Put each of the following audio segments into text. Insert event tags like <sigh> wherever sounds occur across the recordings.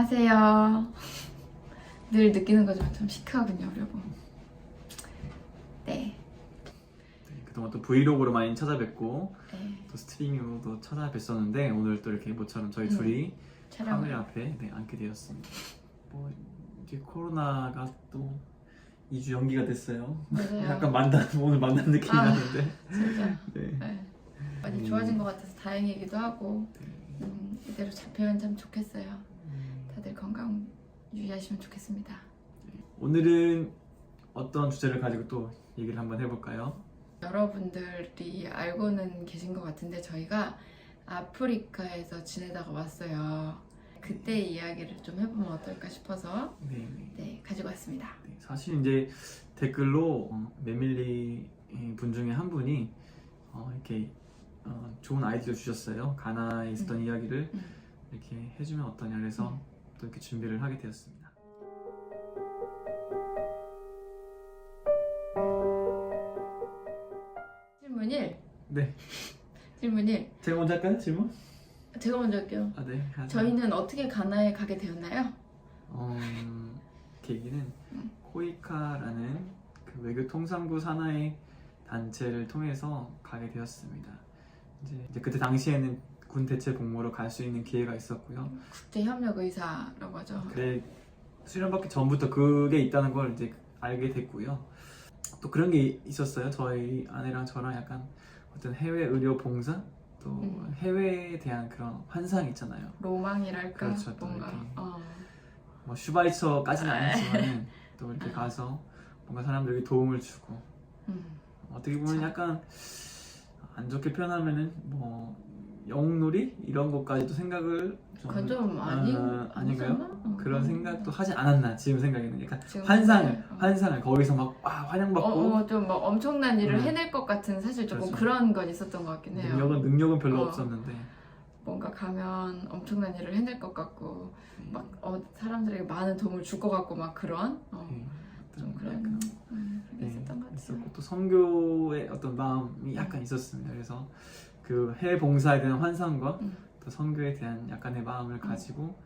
안녕하세요. 늘 느끼는 거지만 좀 시크하군요, 여러분. 네. 네, 그동안 또 브이로그로 많이 찾아뵙고 네. 또 스트리밍으로도 찾아뵀었는데 오늘 또 이렇게 모처럼 저희 음, 둘이 촬영. 카메라 앞에 네, 앉게 되었습니다. 뭐 이제 코로나가 또 2주 연기가 됐어요. 맞아요. 약간 만난 오늘 만난 느낌이 아. 나는데. 진짜. <laughs> 네. 네. 많이 음. 좋아진 것 같아서 다행이기도 하고 네. 음, 이대로 잡히면 참 좋겠어요. 음, 다들 건강 유의하시면 좋겠습니다. 오늘은 어떤 주제를 가지고 또 얘기를 한번 해볼까요? 여러분들이 알고는 계신 것 같은데 저희가 아프리카에서 지내다가 왔어요. 그때 이야기를 좀 해보면 어떨까 싶어서 네, 네. 네 가지고 왔습니다. 네, 사실 이제 댓글로 어, 메밀리 분 중에 한 분이 어, 이렇게 어, 좋은 아이디어 주셨어요. 가나에 있었던 음. 이야기를 음. 이렇게 해주면 어떠냐 그래서 음. 또 이렇게 준비를 하게 되었습니다. 질문 1. 네, 질문 1. 제가 먼저 할까요? 질문? 제가 먼저 할게요. 아, 네. 하죠. 저희는 어떻게 가나에 가게 되었나요? 어, 계기는 음. 코이카라는 그 외교 통상부 산하의 단체를 통해서 가게 되었습니다. 이제, 이제 그때 당시에는 군 대체 복무로 갈 수 있는 기회가 있었고요. 국제 협력 의사라고 하죠. 그래 수련받기 전부터 그게 있다는 걸 이제 알게 됐고요. 또 그런 게 있었어요. 저희 아내랑 저랑 약간 어떤 해외 의료 봉사 또 음. 해외에 대한 그런 환상 있잖아요. 로망이랄까 그렇죠, 또 뭔가 이렇게. 어. 뭐 슈바이처까지는 아니지만 또 이렇게 아. 가서 뭔가 사람들에게 도움을 주고 음. 어떻게 보면 그쵸. 약간 안 좋게 표현하면은 뭐 영웅놀이 이런 것까지도 생각을 좀 그건 좀 아니 어, 아닌가요? 어. 그런 생각도 하지 않았나 지금 생각에는 약간 지금 환상을 생각해. 어. 환상을 거기서 막 와, 환영받고 어, 어, 좀 뭐 엄청난 일을 음. 해낼 것 같은 사실 조금 그렇죠. 그런건 있었던 것 같긴 해요. 능력은 능력은 별로 어. 없었는데 뭔가 가면 엄청난 일을 해낼 것 같고 네. 막 어, 사람들에게 많은 도움을 줄 것 같고 막 그런 어, 네. 좀 그런 약간 음, 그런 게 네, 있었던 것 같아요. 있었고 또 선교의 어떤 마음이 약간 있었습니다. 그래서 그 해외 봉사에 대한 환상과 음. 또 선교에 대한 약간의 마음을 가지고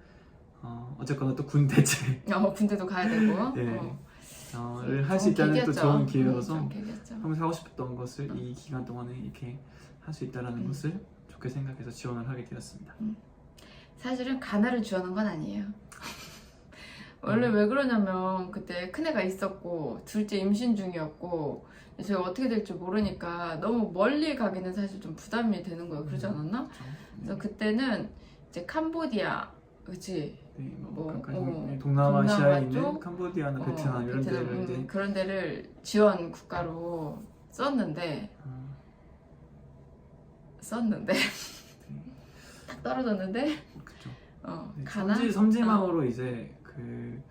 어, 어쨌거나 또 군 대체를 <laughs> 어, 군대도 가야 되고 네. 어, 할수 있다는 또. 좋은 음, 기회여서. 평소 하고 싶었던 것을 이 기간 동안에 이렇게 할 수 있다라는 음. 것을 좋게 생각해서 지원을 하게 되었습니다. 사실은 가나를 지원한 건 아니에요. 원래 음. 왜 그러냐면 그때 큰애가 있었고 둘째 임신 중이었고 제가 어떻게 될지 모르니까 너무 멀리 가기는 사실 좀 부담이 되는 거예요. 그러지 않았나? 그렇죠? 그래서 그때는 이제 캄보디아, 그치? 네, 뭐, 뭐, 가까이 어, 동남아시아에 동남아 있는 쪽? 캄보디아나 어, 베트남 이런 베트남, 데를 음, 이제 그런 데를 지원 국가로 썼는데 어, 썼는데 딱 <laughs> 떨어졌는데 그렇죠. 어, 네, 가나? 섬지, 섬지망으로 이제 그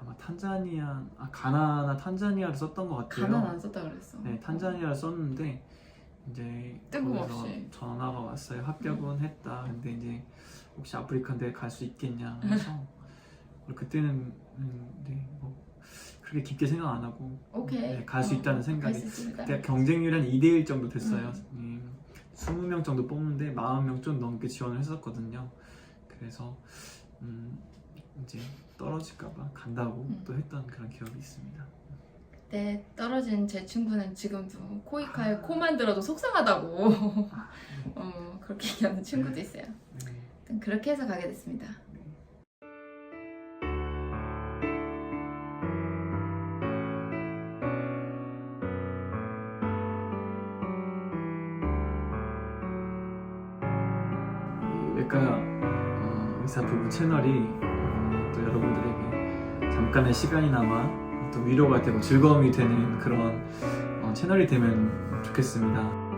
아마 탄자니아 아 가나나 탄자니아를 썼던 것 어, 같아요. 가나는 안 썼다 그랬어. 네 탄자니아를 썼는데 이제 뜬금없이. 거기서 전화가 왔어요. 합격은 음. 했다. 근데 이제 혹시 아프리카인데 갈 수 있겠냐 해서 <laughs> 그때는 음, 네, 뭐 그렇게 깊게 생각 안 하고 오케이. 네, 갈수 어, 있다는 생각이 갈수 있습니다. 그때 경쟁률 한 2대1 정도 됐어요. 음, 20명 정도 뽑는데 40명 좀 넘게 지원을 했었거든요. 그래서 음, 이제 떨어질까봐 간다고 음. 또 했던 그런 기억이 있습니다. 그때 떨어진 제 친구는 지금도 코이카에 아. 코만 들어도 속상하다고 아, <laughs> 어, 그렇게 얘기하는 친구도 있어요. 네. 그렇게 해서 가게 됐습니다. 이 외과 어, 의사 부부 채널이 어, 또 여러분들에게 잠깐의 시간이나마 또 위로가 되고 즐거움이 되는 그런 어, 채널이 되면 좋겠습니다.